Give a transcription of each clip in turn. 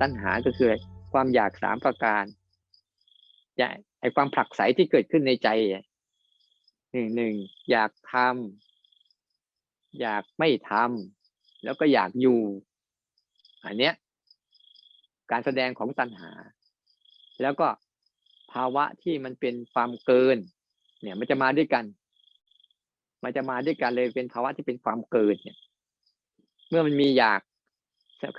ตัณหาก็คือความอยากสามประการไอความผลักไสที่เกิดขึ้นในใจหนึ่งหนึ่งอยากทำอยากไม่ทำแล้วก็อยากอยู่ อันเนี้ย การแสดงของตัณหา แล้วก็ภาวะที่มันเป็นความเกิน เนี่ย มันจะมาด้วยกัน มันจะมาด้วยกันเลยเป็นภาวะที่เป็นความเกินเนี่ย เมื่อมันมีอยาก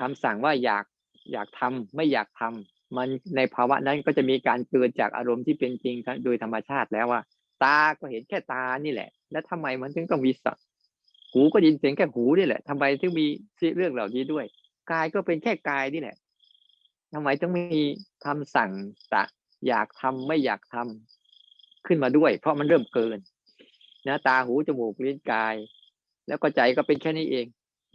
คำสั่งว่าอยาก อยากทำไม่อยากทำมันในภาวะนั้นก็จะมีการเกิดจากอารมณ์ที่เป็นจริงโดยธรรมชาติแล้วว่า ตาก็เห็นแค่ตานี่แหละ แล้วทำไมมันถึงต้องมีสัหูก็ยินเสียงแค่หูนี่แหละทำไมถึงมีเรื่องเหล่านี้ด้วยกายก็เป็นแค่กายนี่แหละทำไมต้องมีคำสั่งตะอยากทำไม่อยากทำขึ้นมาด้วย เพราะมันเริ่มเกินนะตาหูจมูกลิ้นกาย แล้วก็ใจก็เป็นแค่นี้เอง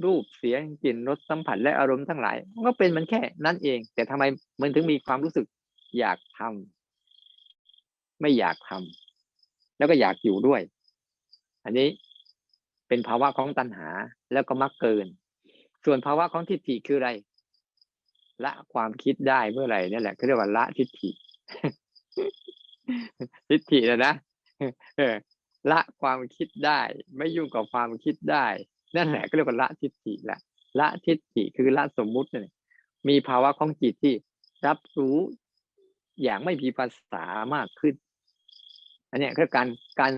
รูปเสียงกลิ่นรสสัมผัสและอารมณ์ทั้งหลายมันก็เป็นมันแค่นั้นเอง แต่ทำไมมันถึงมีความรู้สึกอยากทำไม่อยากทำแล้วก็อยากอยู่ด้วย อันนี้เป็นภาวะของตัณหาแล้วก็มักเกิน ส่วนภาวะของทิฏฐิคืออะไร ละความคิดได้เมื่อไหร่นี่แหละเขาเรียกว่าละทิฏฐิทิฏฐินะนะละความคิดได้ ไม่ยุ่งกับความคิดได้ นั่นแหละก็เรียกว่าละทิฏฐิละละทิฏฐิคือละสมมุติเนี่ยมีภาวะของจิตที่รับรู้อย่างไม่มีภาษามากขึ้น อันนี้คือการการ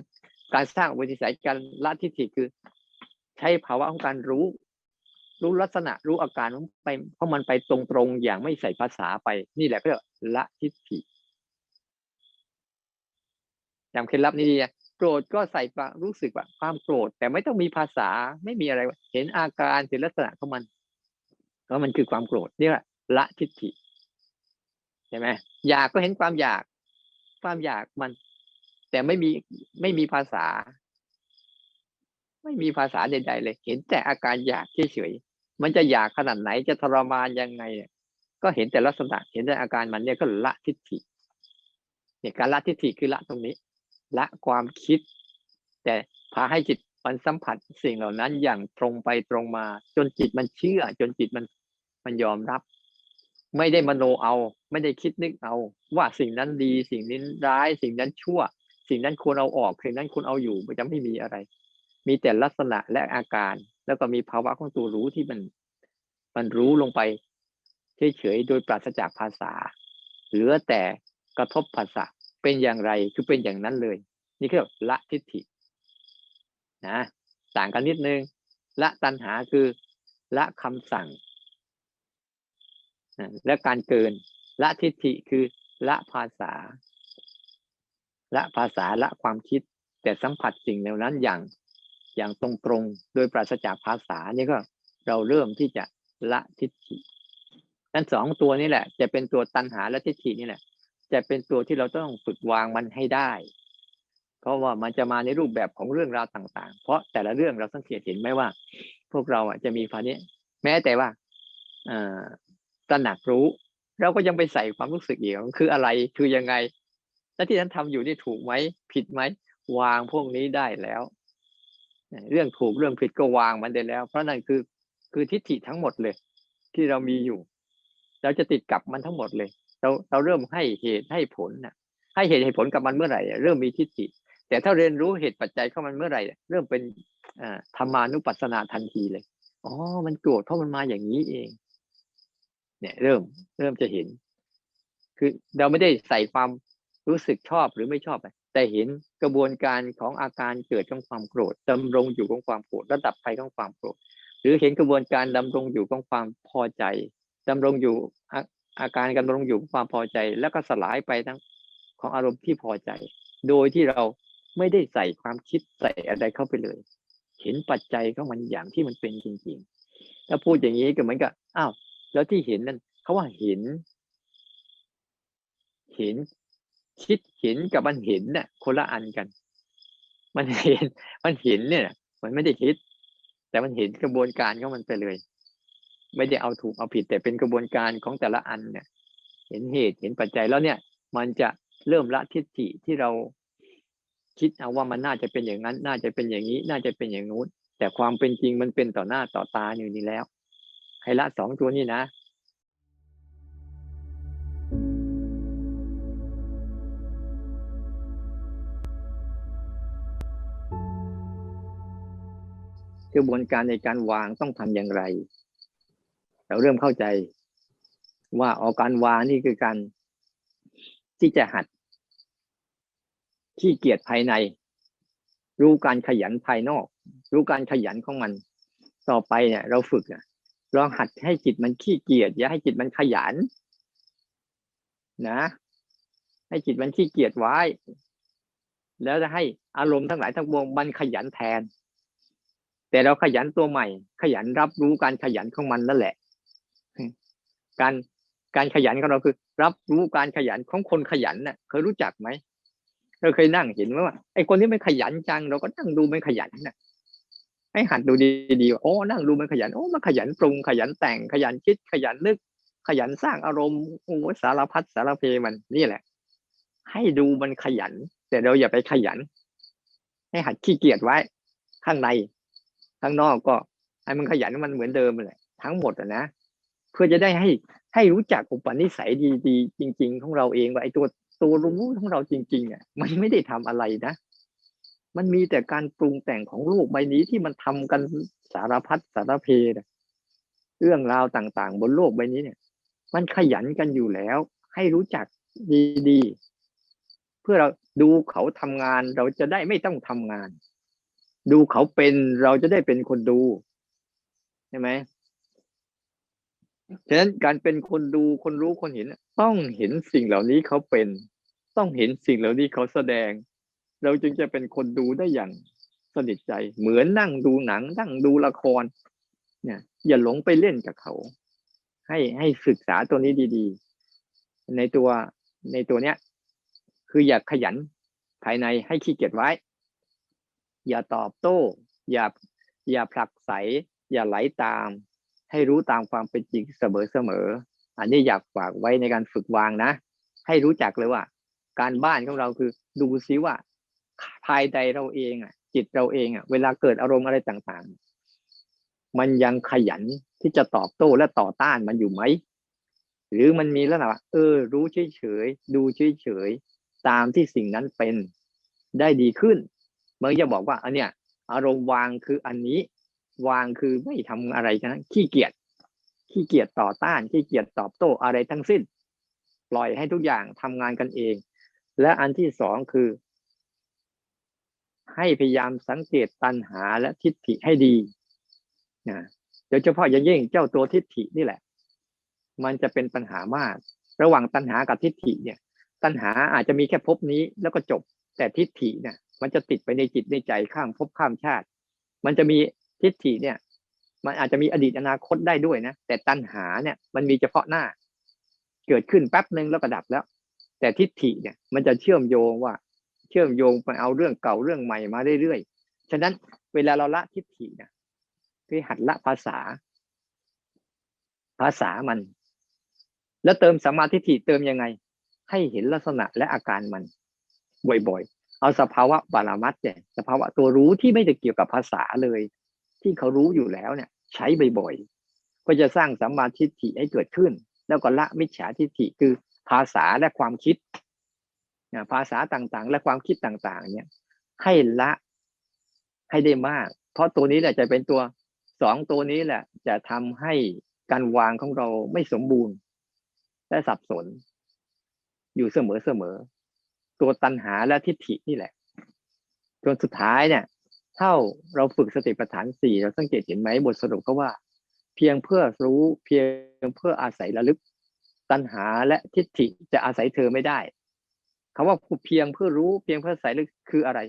การสร้างวิสัยการละทิฏฐิคือ ใช้ภาวะของการรู้ รู้ลักษณะรู้อาการไปเพราะมันไปตรงๆอย่างไม่ใส่ภาษาไป นี่แหละก็เรียกละทิฏฐิจำเคล็ดลับนี้ดี โกรธก็ใส่ความรู้สึกว่าความโกรธ แต่ไม่ต้องมีภาษาไม่มีอะไร เห็นอาการเห็นลักษณะของมันเพราะมันคือความโกรธนี่แหละละทิฏฐิใช่ไหมอยากก็เห็นความอยาก ความอยากมัน แต่ไม่มีไม่มีภาษา ไม่มีภาษาใดๆเลย เห็นแต่อาการอยากเฉยๆมันจะอยากขนาดไหนจะทรมานยังไงก็เห็นแต่ลักษณะ เห็นแต่อาการมันเนี่ยก็ละทิฏฐิเนี่ยการละทิฏฐิคือละตรงนี้ ละความคิด แต่พาให้จิตมันสัมผัสสิ่งเหล่านั้นอย่างตรงไปตรงมา จนจิตมันเชื่อ จนจิตมันมันยอมรับ ไม่ได้มโนเอา ไม่ได้คิดนึกเอา ว่าสิ่งนั้นดี สิ่งนี้ร้าย สิ่งนั้นชั่ว สิ่งนั้นควรเอาออกสิ่งนั้นควรเอาอยู่มันจะไม่มีอะไร มีแต่ลักษณะและอาการ แล้วก็มีภาวะของตัวรู้ที่มัน มันรู้ลงไปเฉยๆโดยปราศจากภาษา เหลือแต่กระทบภาษา เป็นอย่างไรคือเป็นอย่างนั้นเลย นี่คือละทิฏฐินะต่างกันนิดนึง ละตัณหาคือละคำสั่งและการเกิน ละทิฏฐิคือละภาษา ละภาษาละความคิด แต่สัมผัสสิ่งเหล่านั้นอย่างอย่างตรงๆโดยปราศจากภาษานี่ก็เราเริ่มที่จะละทิฏฐินั้นสองตัวนี้แหละ จะเป็นตัวตัณหาและทิฏฐินี่แหละ จะเป็นตัวที่เราต้องฝึกวางมันให้ได้ เพราะว่ามันจะมาในรูปแบบของเรื่องราวต่าง ๆ เพราะแต่ละเรื่องเราสังเกตเห็นไหมว่า พวกเราอะจะมีฟันนี้แม้แต่ว่าตระหนักรู้ เราก็ยังไปใส่ความรู้สึกอีกคืออะไรคือยังไงและที่ฉันทำอยู่นี่ถูกไหมผิดไหมวางพวกนี้ได้แล้ว เรื่องถูกเรื่องผิดก็วางมันได้แล้ว เพราะนั่นคือคือทิฏฐิทั้งหมดเลย ที่เรามีอยู่ เราจะติดกับมันทั้งหมดเลย เราเราเริ่มให้เหตุให้ผลนะให้เหตุให้ผลกับมันเมื่อไหร่ เริ่มมีทิฏฐิ แต่ถ้าเรียนรู้เหตุปัจจัยเข้ามันเมื่อไหร่ เริ่มเป็นธรรมานุปัสสนาทันทีเลยอ๋อมันโกรธเพราะมันมาอย่างนี้เอง เนี่ย เริ่มเริ่มจะเห็น คือเราไม่ได้ใส่ความรู้สึกชอบหรือไม่ชอบแต่เห็นกระบวนการของอาการเกิดของความโกรธดำรงอยู่ของความโกรธระดับไปของความโกรธ หรือเห็นกระบวนการดำรงอยู่ของความพอใจดำรงอยู่ อาการการดำรงอยู่ความพอใจ แล้วก็สลายไปทั้งของอารมณ์ที่พอใจ โดยที่เราไม่ได้ใส่ความคิดใส่อะไรเข้าไปเลย เห็นปัจจัยของมันอย่างที่มันเป็นจริงๆถ้าพูดอย่างนี้ก็เหมือนกับอ้าวแล้วที่เห็นนั่นเขาว่าเห็น เห็นคิดเห็นกับมันเห็นเนี่ยคนละอันกัน มันเห็น มันเห็นเนี่ย มันไม่ได้คิด แต่มันเห็นกระบวนการของมันไปเลย ไม่ได้เอาถูกเอาผิด แต่เป็นกระบวนการของแต่ละอันเนี่ย เห็นเหตุเห็นปัจจัยแล้วเนี่ย มันจะเริ่มละทิฏฐิที่เราคิดเอาว่ามันน่าจะเป็นอย่างนั้น น่าจะเป็นอย่างนี้ น่าจะเป็นอย่างนู้น แต่ความเป็นจริงมันเป็นต่อหน้าต่อตาอยู่นี่แล้ว ให้ละสองตัวนี้นะกระบวนการในการวางต้องทำอย่างไร เราเริ่มเข้าใจว่าออกการวางนี่คือการที่จะหัดขี้เกียจภายใน รู้การขยันภายนอก รู้การขยันของมัน ต่อไปเนี่ย เราฝึกอะลองหัดให้จิตมันขี้เกียจอย่าให้จิตมันขยัน นะ ให้จิตมันขี้เกียจไว้ แล้วจะให้อารมณ์ทั้งหลายทั้งปวงมันขยันแทน แต่เราขยันตัวใหม่ ขยันรับรู้การขยันของมันนั่นแหละ การการขยันของเราคือ รับรู้การขยันของคนขยันน่ะ เคยรู้จักไหมเราเคยนั่งเห็นไหมว่าไอ้คนที่ไม่ขยันจัง เราก็นั่งดูไมันขยันน่ะให้หัดดูดีๆว่าโอ้นั่งดูมันขยันโอ้มันขยันปรุงขยันแต่งขยันคิดขยันนึก ขยันสร้างอารมณ์โอ้สารพัดสารเพมันนี่แหละ ให้ดูมันขยัน แต่เราอย่าไปขยัน ให้หัดขี้เกียจไว้ ข้างใน ข้างนอกก็ให้มันขยันมันเหมือนเดิมเลยทั้งหมดอะนะ พื่อจะได้ให้ให้รู้จักอุปนิสัยดีๆจริง ๆ ของเราเองว่าไอ้ตัวตัวรู้ของเราจริงๆอะมันไม่ได้ทำอะไรนะ มันมีแต่การปรุงแต่งของโลกใบนี้ที่มันทำกันสารพัดสารเพนะเรื่องราวต่างๆ บนโลกใบนี้เนี่ย มันขยันกันอยู่แล้ว ให้รู้จักดีๆ เพื่อเราดูเขาทำงานเราจะได้ไม่ต้องทำงาน ดูเขาเป็นเราจะได้เป็นคนดูใช่ไหม ฉะนั้นการเป็นคนดูคนรู้คนเห็น ต้องเห็นสิ่งเหล่านี้เขาเป็น ต้องเห็นสิ่งเหล่านี้เขาแสดง เราจึงจะเป็นคนดูได้อย่างสนิทใจ เหมือนนั่งดูหนัง นั่งดูละคร เนี่ย อย่าหลงไปเล่นกับเขา ให้ให้ศึกษาตัวนี้ดี ๆ ในตัวในตัวเนี้ย คืออย่าขยันภายในให้ขี้เกียจไว้ อย่าตอบโต้ อย่าอย่าผลักไสอย่าไหลตาม ให้รู้ตามความเป็นจริงเสมอเสมออันนี้อยากฝากไว้ในการฝึกวางนะ ให้รู้จักเลยว่า การบ้านของเราคือดูซิว่า ภายในเราเองอะ จิตเราเองอะ เวลาเกิดอารมณ์อะไรต่างๆ มันยังขยันที่จะตอบโต้และต่อต้านมันอยู่ไหม หรือมันมีแล้วนะเออ รู้เฉยๆดูเฉยๆตามที่สิ่งนั้นเป็นได้ดีขึ้นเมื่อจะบอกว่าอันเนี้ยอารมณ์วางคืออันนี้ วางคือไม่ทำอะไรกันขี้เกียจขี้เกียจต่อต้านขี้เกียจตอบโต้อะไรทั้งสิ้น ปล่อยให้ทุกอย่างทำงานกันเอง และอันที่สองคือ ให้พยายามสังเกตตัณหาและทิฏฐิให้ดีนะโดยเฉพาะอย่างยิ่งเจ้าตัวทิฏฐินี่แหละ มันจะเป็นปัญหามาก ระหว่างตัณหากับทิฏฐิเนี่ย ตัณหาอาจจะมีแค่ภพนี้แล้วก็จบแต่ทิฏฐิเนี่ยมันจะติดไปในจิตในใจข้ามภพข้ามชาติ มันจะมี ทิฏฐิเนี่ย มันอาจจะมีอดีตอนาคตได้ด้วยนะแต่ตัณหาเนี่ย มันมีเฉพาะหน้า เกิดขึ้นแป๊บหนึ่งแล้วก็ดับแล้ว แต่ทิฏฐิเนี่ย มันจะเชื่อมโยงว่า เชื่อมโยงไปเอาเรื่องเก่าเรื่องใหม่มาเรื่อยๆฉะนั้นเวลาเราละทิฏฐิเนี่ยคือหัดละภาษา ภาษามัน แล้วเติมสัมมาทิฏฐิเติมยังไง ให้เห็นลักษณะและอาการมัน บ่อยๆ เอาสภาวะบารามัตเนี่ยสภาวะตัวรู้ที่ไม่ได้เกี่ยวกับภาษาเลย ที่เขารู้อยู่แล้วเนี่ย ใช้บ่อยๆก็จะสร้างสัมมาทิฏฐิให้เกิดขึ้น แล้วก็ละมิจฉาทิฏฐิคือภาษาและความคิดภาษาต่างๆ และความคิดต่าง ๆ เนี่ย ให้ละให้ได้มาก เพราะตัวนี้แหละจะเป็นตัวสองตัวนี้แหละ จะทำให้การวางของเราไม่สมบูรณ์ และสับสน อยู่เสมอๆตัวตัณหาและทิฏฐินี่แหละจนสุดท้ายเนี่ย เท่าเราฝึกสติปัฏฐานสี่เราสังเกตเห็นไหมบทสรุปก็ว่า เพียงเพื่อรู้เพียงเพื่ออาศัยระลึก ตัณหาและทิฏฐิจะอาศัยเธอไม่ได้คำว่าเพียงเพื่อรู้เพียงเพื่ออาศัยลึกคืออะไร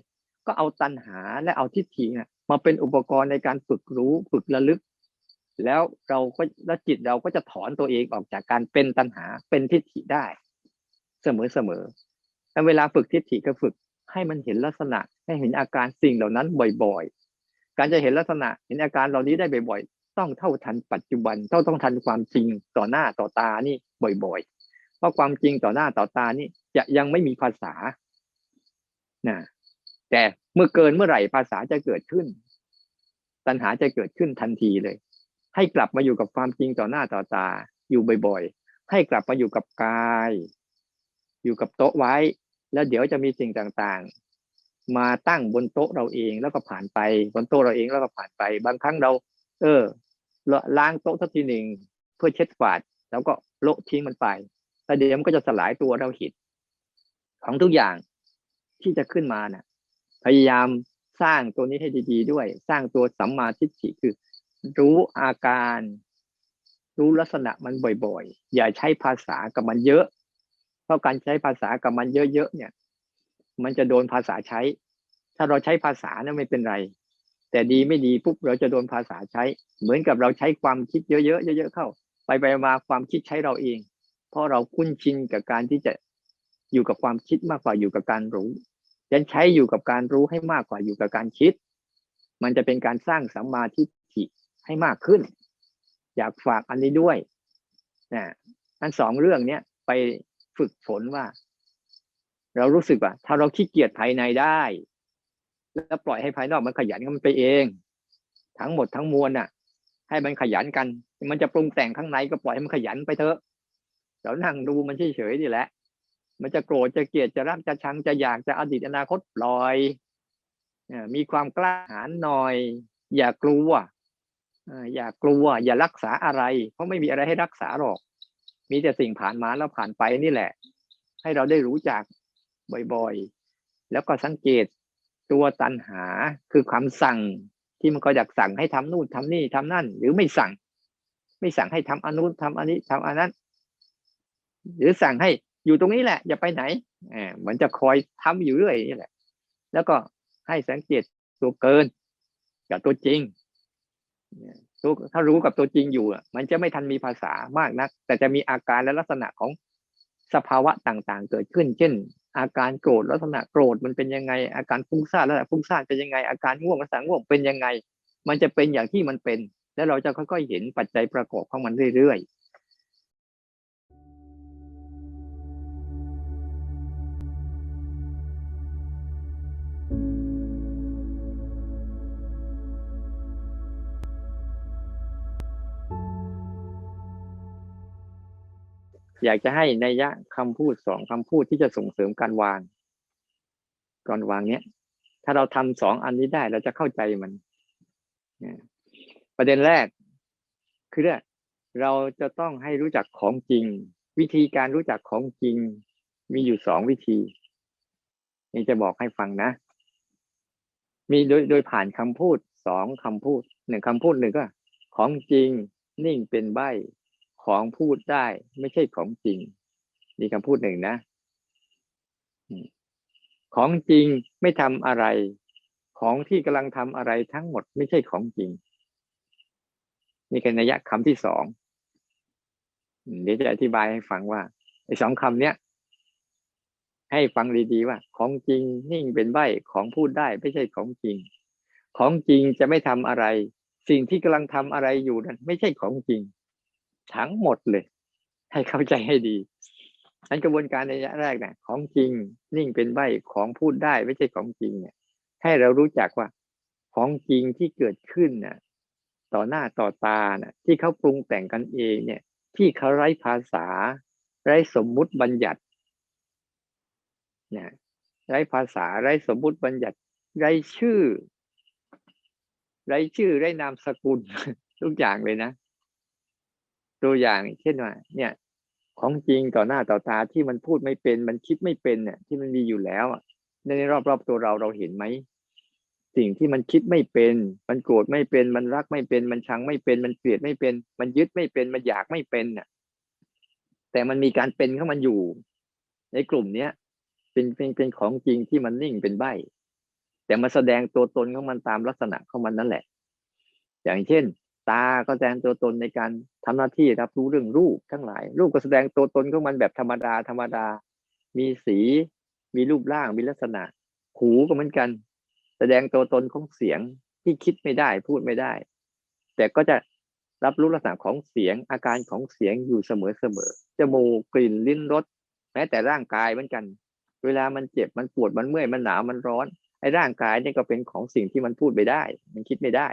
ก็เอาตัณหาและเอาทิฏฐิเนี่ยมาเป็นอุปกรณ์ในการฝึกรู้ฝึกระลึก แล้วเราก็แล้วจิตเราก็จะถอนตัวเองออกจากการเป็นตัณหาเป็นทิฏฐิได้ เสมอเสมอแต่เวลาฝึกทิฏฐิก็ฝึกให้มันเห็นลักษณะ ให้เห็นอาการสิ่งเหล่านั้นบ่อยๆ การจะเห็นลักษณะเห็นอาการเหล่านี้ได้บ่อยๆ ต้องเท่าทันปัจจุบันเท่าต้องทันความจริงต่อหน้าต่อตานี่บ่อยๆ เพราะความจริงต่อหน้าต่อตานี่จะยังไม่มีภาษานะแต่เมื่อเกินเมื่อไหร่ภาษาจะเกิดขึ้น ตัณหาจะเกิดขึ้นทันทีเลย ให้กลับมาอยู่กับความจริงต่อหน้าต่อตาอยู่บ่อยๆ ให้กลับมาอยู่กับกาย อยู่กับโต๊ะไว้ แล้วเดี๋ยวจะมีสิ่งต่าง มาตั้งบนโต๊ะเราเองแล้วก็ผ่านไปบนโต๊ะเราเองแล้วก็ผ่านไป บางครั้งเรา เออล้างโต๊ะสักทีหนึ่งเพื่อเช็ดฝาด แล้วก็โละทิ้งมันไปแต่เดี๋ยวมันก็จะสลายตัวเราหิตของทุกอย่างที่จะขึ้นมาน่ะ พยายามสร้างตัวนี้ให้ดี ๆ ด้วย สร้างตัวสัมมาทิฏฐิคือ รู้อาการ รู้ลักษณะมันบ่อยๆ อย่าใช้ภาษากับมันเยอะ เพราะการใช้ภาษากับมันเยอะๆเนี่ย มันจะโดนภาษาใช้ ถ้าเราใช้ภาษาเนี่ยไม่เป็นไร แต่ดีไม่ดีปุ๊บเราจะโดนภาษาใช้ เหมือนกับเราใช้ความคิดเยอะๆเยอะๆเข้า ไปไปมาความคิดใช้เราเอง เพราะเราคุ้นชินกับการที่จะอยู่กับความคิดมากกว่าอยู่กับการรู้ยันใช้อยู่กับการรู้ให้มากกว่าอยู่กับการคิด มันจะเป็นการสร้างสัมมาทิฏฐิให้มากขึ้น อยากฝากอันนี้ด้วยนะอันสองเรื่องเนี้ยไปฝึกฝนว่า เรารู้สึกว่าถ้าเราขี้เกียจภายในได้ แล้วปล่อยให้ภายนอกมันขยันมันไปเอง ทั้งหมดทั้งมวลน่ะ ให้มันขยันกัน มันจะปรุงแต่งข้างในก็ปล่อยให้มันขยันไปเถอะเรานั่งดูมันเฉยๆนี่แหละ มันจะโกรธจะเกลียดจะรักจะชังจะอยากจะอดีตอนาคตปล่อยมีความกล้าหาญหน่อย อย่ากลัวอย่ากลัว อย่ารักษาอะไร เพราะไม่มีอะไรให้รักษาหรอก มีแต่สิ่งผ่านมาแล้วผ่านไปนี่แหละ ให้เราได้รู้จัก บ่อยๆ แล้วก็สังเกตตัวตันหาคือคำสั่งที่มันก็อยากสั่งให้ทำนู่นทำนี่ทำนั่น หรือไม่สั่ง ไม่สั่งให้ทำอนุทำอันนี้ทำอันนั้น หรือสั่งให้อยู่ตรงนี้แหละ อย่าไปไหนอเหมือนจะคอยทำอยู่เรื่อยนี่แหละ แล้วก็ให้สังเกตตัวเกินกับตัวจริงตัวถ้ารู้กับตัวจริงอยู่มันจะไม่ทันมีภาษามากนัก แต่จะมีอาการและลักษณะของสภาวะต่างๆ เกิดขึ้น เช่น อาการโกรธลักษณะโกรธมันเป็นยังไง อาการฟุ้งซ่านลักษณะฟุ้งซ่านเป็นยังไงอาการง่วงลักษณะง่วงเป็นยังไง มันจะเป็นอย่างที่มันเป็น แล้วเราจะค่อยๆเห็นปัจจัยประกอบของมันเรื่อย อยากจะให้นัยยะคำพูดสองคำพูดที่จะส่งเสริมการวางก่อนวางเนี้ย ถ้าเราทำสองอันนี้ได้เราจะเข้าใจมันประเด็นแรก คือเราจะต้องให้รู้จักของจริง วิธีการรู้จักของจริง มีอยู่สองวิธี นี่จะบอกให้ฟังนะ มีโดยโดยผ่านคำพูดสองคำพูดหนึ่งคำพูดหนึ่งก็ ของจริงนิ่งเป็นใบ ของพูดได้ ไม่ใช่ของจริงนี่คำพูดหนึ่งนะ ของจริงไม่ทำอะไร ของที่กำลังทำอะไรทั้งหมดไม่ใช่ของจริง นี่คือนัยยะคำที่สองเดี๋ยวจะอธิบายให้ฟังว่าไอ้สองคำเนี้ยให้ฟังดีๆว่า ของจริงนิ่งเป็นใบของพูดได้ไม่ใช่ของจริง ของจริงจะไม่ทำอะไร สิ่งที่กำลังทำอะไรอยู่นั้นไม่ใช่ของจริง ทั้งหมดเลย ให้เข้าใจให้ดีอันกระบวนการในระยะแรกเนี่ยของจริงนิ่งเป็นใบของพูดได้ไม่ใช่ของจริงเนี่ย ให้เรารู้จักว่า ของจริงที่เกิดขึ้นน่ะ ต่อหน้าต่อตาน่ะ ที่เขาปรุงแต่งกันเองเนี่ย ที่เขาไร้ภาษา ไร้สมมุติบัญญัติเนี่ยไร้ภาษาไร้สมมุติบัญญัติไร้ชื่อไร้ชื่อไร้นามสกุลทุกอย่างเลยนะ ตัวอย่างเช่นว่า เนี่ย ของจริงต่อหน้าต่อตาที่มันพูดไม่เป็น มันคิดไม่เป็นเนี่ย ที่มันมีอยู่แล้วในรอบๆตัวเราเราเห็นไหมสิ่งที่มันคิดไม่เป็น มันโกรธไม่เป็น มันรักไม่เป็น มันชังไม่เป็น มันเกลียดไม่เป็น มันยึดไม่เป็น มันอยากไม่เป็นเนี่ยแต่มันมีการเป็นข้ามันอยู่ ในกลุ่มเนี้ยเป็นเป็นเป็นของจริงที่มันนิ่งเป็นใบแต่มาแสดงตัวตนของมันตามลักษณะของมันนั่นแหละ อย่างเช่น ตาก็แสดงตัวตนในการทำหน้าที่รับรู้เรื่องรูปทั้งหลาย รูปก็แสดงตัวตนของมันแบบธรรมดาธรรมดา มีสี มีรูปร่าง มีลักษณะ หูก็เหมือนกัน แสดงตัวตนของเสียงที่คิดไม่ได้พูดไม่ได้ แต่ก็จะรับรู้ลักษณะของเสียงอาการของเสียงอยู่เสมอเสมอจมูกกลิ่นลิ้นรสแม้แต่ร่างกายเหมือนกัน เวลามันเจ็บมันปวดมันเมื่อยมันหนาวมันร้อนไอ้ร่างกายนี่ก็เป็นของสิ่งที่มันพูดไม่ได้ มันคิดไม่ได้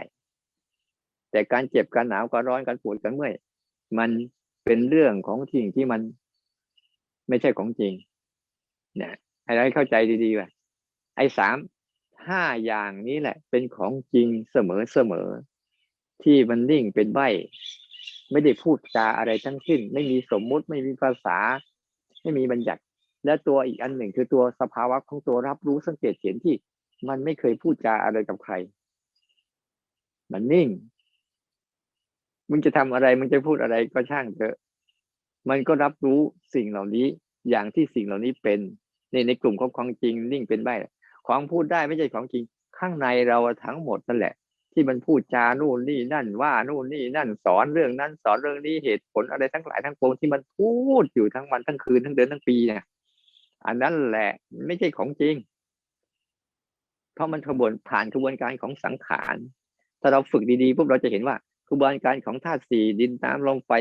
แต่การเจ็บการหนาวการร้อนการปวดการเมื่อยมันเป็นเรื่องของสิ่งที่มันไม่ใช่ของจริงเนี่ยให้เราเข้าใจดีๆว่าไอ้สามห้าอย่างนี้แหละ เป็นของจริงเสมอเสมอที่มันนิ่งเป็นใบไม่ได้พูดจาอะไรทั้งสิ้น ไม่มีสมมุติไม่มีภาษา ไม่มีบัญญัติ และตัวอีกอันหนึ่งคือตัวสภาวะของตัวรับรู้สังเกตเห็นที่ มันไม่เคยพูดจาอะไรกับใคร มันนิ่ง มึงจะทำอะไรมึงจะพูดอะไรก็ช่างเถอะ มันก็รับรู้สิ่งเหล่านี้อย่างที่สิ่งเหล่านี้เป็นในในกลุ่มของของจริงนิ่งเป็นใบของพูดได้ไม่ใช่ของจริง ข้างในเราทั้งหมดนั่นแหละ ที่มันพูดจานู่นนี่นั่นว่านู่นนี่นั่นสอนเรื่องนั้น สอนเรื่องนี้เหตุผลอะไรทั้งหลายทั้งปวงที่มันพูดอยู่ทั้งวันทั้งคืนทั้งเดือนทั้งปีเนี่ยอันนั้นแหละไม่ใช่ของจริง เพราะมันขบวนผ่านกระบวนการของสังขาร ถ้าเราฝึกดีๆปุ๊บเราจะเห็นว่า กระบวนการของธาตุสี่ดินน้ำลมไฟ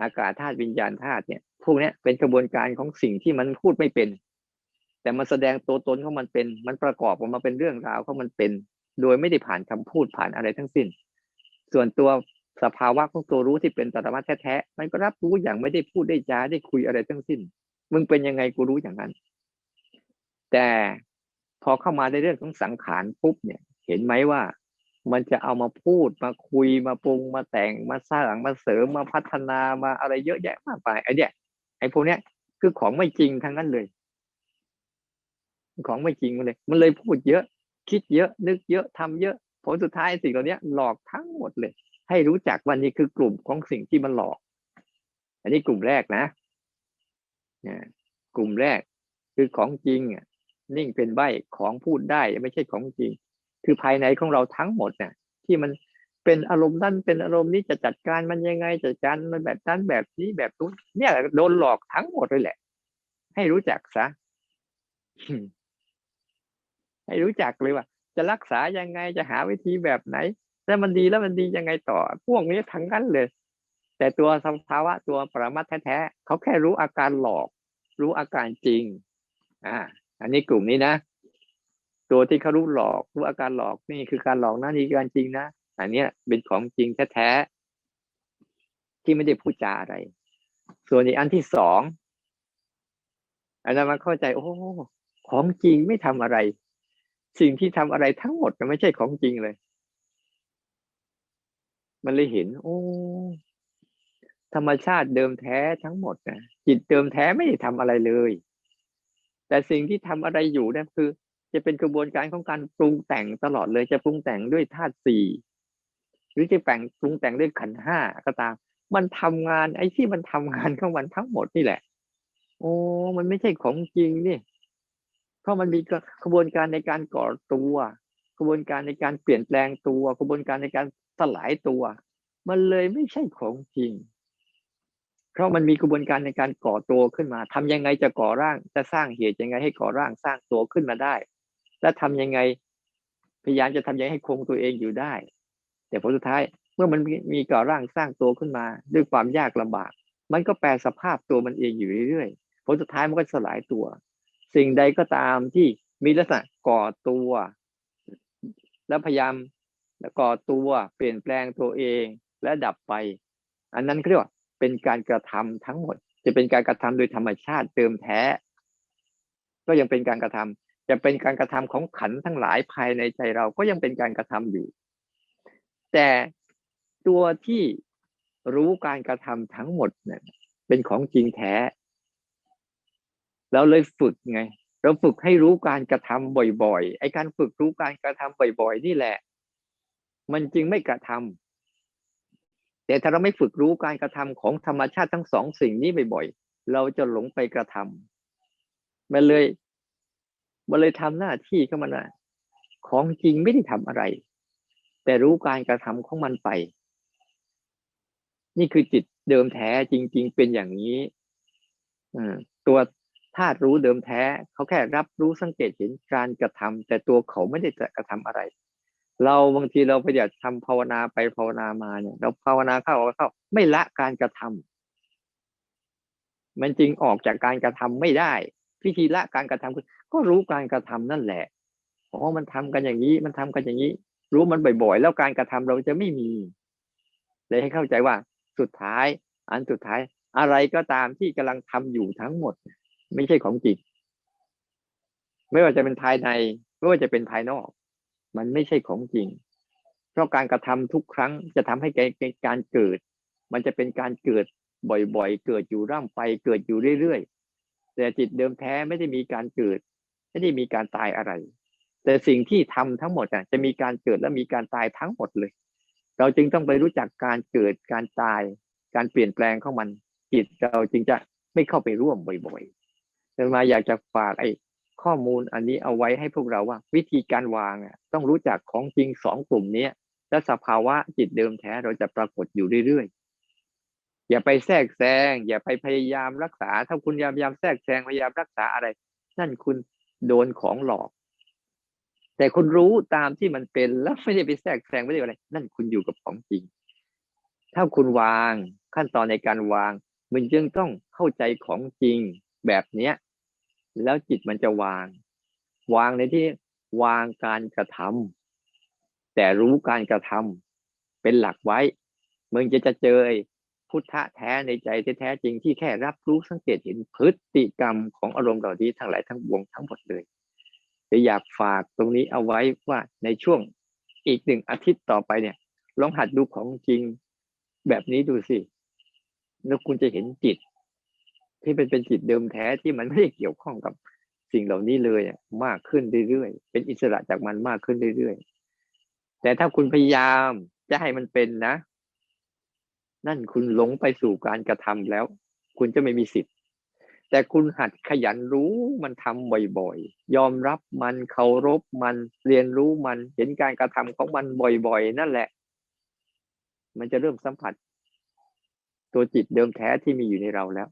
อากาศธาตุวิญญาณธาตุเนี่ย พวกนี้เป็นกระบวนการของสิ่งที่มันพูดไม่เป็น แต่มันแสดงตัวตนของมันเป็น มันประกอบออกมาเป็นเรื่องราวของมันเป็น โดยไม่ได้ผ่านคำพูดผ่านอะไรทั้งสิ้น ส่วนตัวสภาวะของตัวรู้ที่เป็นตรรมะแท้ๆมันก็รับรู้อย่างไม่ได้พูดได้จาได้คุยอะไรทั้งสิ้น มึงเป็นยังไงกูรู้อย่างนั้น แต่พอเข้ามาในเรื่องของสังขารปุ๊บเนี่ย เห็นไหมว่า มันจะเอามาพูดมาคุยมาปรุงมาแต่งมาสร้างมาเสริมมาพัฒนามาอะไรเยอะแยะมากมายไอ้เนี่ยไอ้พวกเนี้ยคือของไม่จริงทั้งนั้นเลย ของไม่จริงมันเลย มันเลยพูดเยอะ คิดเยอะ นึกเยอะทำเยอะผลสุดท้ายสิ่งเหล่านี้หลอกทั้งหมดเลย ให้รู้จักวันนี้คือกลุ่มของสิ่งที่มันหลอก อันนี้กลุ่มแรกนะเนี่ยกลุ่มแรกคือของจริงอะนิ่งเป็นใบของพูดได้ ไม่ใช่ของจริง คือภายในของเราทั้งหมดเนี่ยที่มันเป็นอารมณ์นั้นเป็นอารมณ์นี้จะจัดการมันยังไงจัดการมันแบบนั้นแบบนี้แบบนู้นเนี่ยโดนหลอกทั้งหมดเลยแหละ ให้รู้จักซะให้รู้จักเลยว่า จะรักษายังไงจะหาวิธีแบบไหนแล้วมันดีแล้วมันดียังไงต่อ พวกนี้ทั้งนั้นเลย แต่ตัวสภาวะตัวปรมัตถ์แท้ๆเขาแค่รู้อาการหลอก รู้อาการจริง อ่า อันนี้กลุ่มนี้นะ ตัวที่เขารู้หลอกรู้อาการหลอกนี่คือการหลอกนะนี่การจริงนะอันนี้เป็นของจริงแท้ๆที่ไม่ได้พูดจาอะไร ส่วนอีกอันที่สองอันนั้นมาเข้าใจ โอ้ของจริงไม่ทำอะไร สิ่งที่ทำอะไรทั้งหมดมันไม่ใช่ของจริงเลย มันเลยเห็น โอ้ธรรมชาติเดิมแท้ทั้งหมดนะจิตเดิมแท้ไม่ได้ทำอะไรเลย แต่สิ่งที่ทำอะไรอยู่นั่นคือ จะเป็นกระบวนการของการปรุงแต่งตลอดเลยจะปรุงแต่งด้วยธาตุสี่หรือจะแปลงปรุงแต่งด้วยขันห้าก็ตาม มันทำงานไอ้ที่มันทำงานของมันทั้งหมดนี่แหละ โอ้มันไม่ใช่ของจริงนี่เพราะมันมีกระบวนการในการก่อตัว กระบวนการในการเปลี่ยนแปลงตัว กระบวนการในการสลายตัว มันเลยไม่ใช่ของจริง เพราะมันมีกระบวนการในการก่อตัวขึ้นมาทำยังไงจะก่อร่างจะสร้างเหตุยังไงให้ก่อร่างสร้างตัวขึ้นมาได้ และทำยังไง พยายามจะทำยังไงให้คงตัวเองอยู่ได้ แต่ผลสุดท้ายเมื่อมันมีก่อร่างสร้างตัวขึ้นมา ด้วยความยากลำบาก มันก็แปลสภาพตัวมันเองอยู่เรื่อยๆผลสุดท้ายมันก็สลายตัว สิ่งใดก็ตามที่มีลักษณะก่อตัว แล้วพยายามก่อตัวเปลี่ยนแปลงตัวเองและดับไป อันนั้นเรียกว่าเป็นการกระทำทั้งหมด จะเป็นการกระทำโดยธรรมชาติเติมแท้ ก็ยังเป็นการกระทำ จะเป็นการกระทำของขันทั้งหลายภายในใจเราก็ยังเป็นการกระทำอยู่ แต่ตัวที่รู้การกระทำทั้งหมดเนี่ยเป็นของจริงแท้เราเลยฝึกไง เราฝึกให้รู้การกระทำบ่อยๆไอ้การฝึกรู้การกระทำบ่อยๆ นี่แหละ มันจึงไม่กระทำแต่ถ้าเราไม่ฝึกรู้การกระทำของธรรมชาติทั้งสองสิ่งนี้บ่อยๆเราจะหลงไปกระทำมันเลย มันเลยทำหน้าที่ข้ามานะของจริงไม่ได้ทำอะไร แต่รู้การกระทำของมันไป นี่คือจิตเดิมแท้จริง ๆ เป็นอย่างนี้ตัวธาตุรู้เดิมแท้ เขาแค่รับรู้สังเกตเห็นการกระทำแต่ตัวเขาไม่ได้จะกระทำอะไร เราบางทีเราไปอยากทำภาวนาไปภาวนามาเนี่ย เราภาวนาเข้าเข้าไม่ละการกระทำมันจริงออกจากการกระทำไม่ได้ พิธีละการกระทำคือ ก็รู้การกระทำนั่นแหละอ๋อมันทำกันอย่างนี้มันทำกันอย่างนี้ รู้มันบ่อยๆ แล้วการกระทำเราจะไม่มี เลยให้เข้าใจว่าสุดท้าย อันสุดท้าย อะไรก็ตามที่กำลังทำอยู่ทั้งหมด ไม่ใช่ของจริงไม่ว่าจะเป็นภายใน ไม่ว่าจะเป็นภายนอก มันไม่ใช่ของจริง เพราะการกระทำทุกครั้งจะทำให้การเกิด มันจะเป็นการเกิดบ่อยๆ เกิดอยู่ร่ำไป เกิดอยู่เรื่อยๆ แต่จิตเดิมแท้ไม่ได้มีการเกิด ไม่ได้มีการตายอะไร แต่สิ่งที่ทำทั้งหมดจะมีการเกิดและมีการตายทั้งหมดเลย เราจึงต้องไปรู้จักการเกิดการตาย การเปลี่ยนแปลงของมัน จิตเราจึงจะไม่เข้าไปร่วมบ่อยๆแต่มาอยากจะฝากไอ้ข้อมูลอันนี้เอาไว้ให้พวกเราว่า วิธีการวางต้องรู้จักของจริงสองกลุ่มนี้และสภาวะจิตเดิมแท้เราจะปรากฏอยู่เรื่อย อย่าไปแทรกแซง อย่าไปพยายามรักษา ถ้าคุณพยายามแทรกแซงพยายามรักษาอะไร นั่นคุณโดนของหลอก แต่คุณรู้ตามที่มันเป็นแล้วไม่ได้ไปแทรกแซงไม่ได้อะไร นั่นคุณอยู่กับของจริง ถ้าคุณวางขั้นตอนในการวาง มันจึงต้องเข้าใจของจริงแบบเนี้ย แล้วจิตมันจะวาง วางในที่วางการกระทำแต่รู้การกระทำเป็นหลักไว้ มึงจะจะเจอ พุทธะแท้ในใจแท้จริงที่แค่รับรู้สังเกตเห็นพฤติกรรมของอารมณ์เหล่านี้ทั้งหลายทั้งปวงทั้งหมดเลยจะอยากฝากตรงนี้เอาไว้ว่าในช่วงอีกหนึ่งอาทิตย์ต่อไปเนี่ย ลองหัดดูของจริงแบบนี้ดูสิแล้วคุณจะเห็นจิต ที่เป็นเป็นจิตเดิมแท้ที่มันไม่ได้เกี่ยวข้องกับสิ่งเหล่านี้เลยมากขึ้นเรื่อยๆเป็นอิสระจากมันมากขึ้นเรื่อยๆแต่ถ้าคุณพยายามจะให้มันเป็นนะ นั่นคุณหลงไปสู่การกระทำแล้ว คุณจะไม่มีสิทธิ์ แต่คุณหัดขยันรู้มันทำบ่อยๆ ยอมรับมันเคารพมันเรียนรู้มันเห็นการกระทำของมันบ่อยๆ นั่นแหละ มันจะเริ่มสัมผัส ตัวจิตเดิมแท้ที่มีอยู่ในเราแล้ว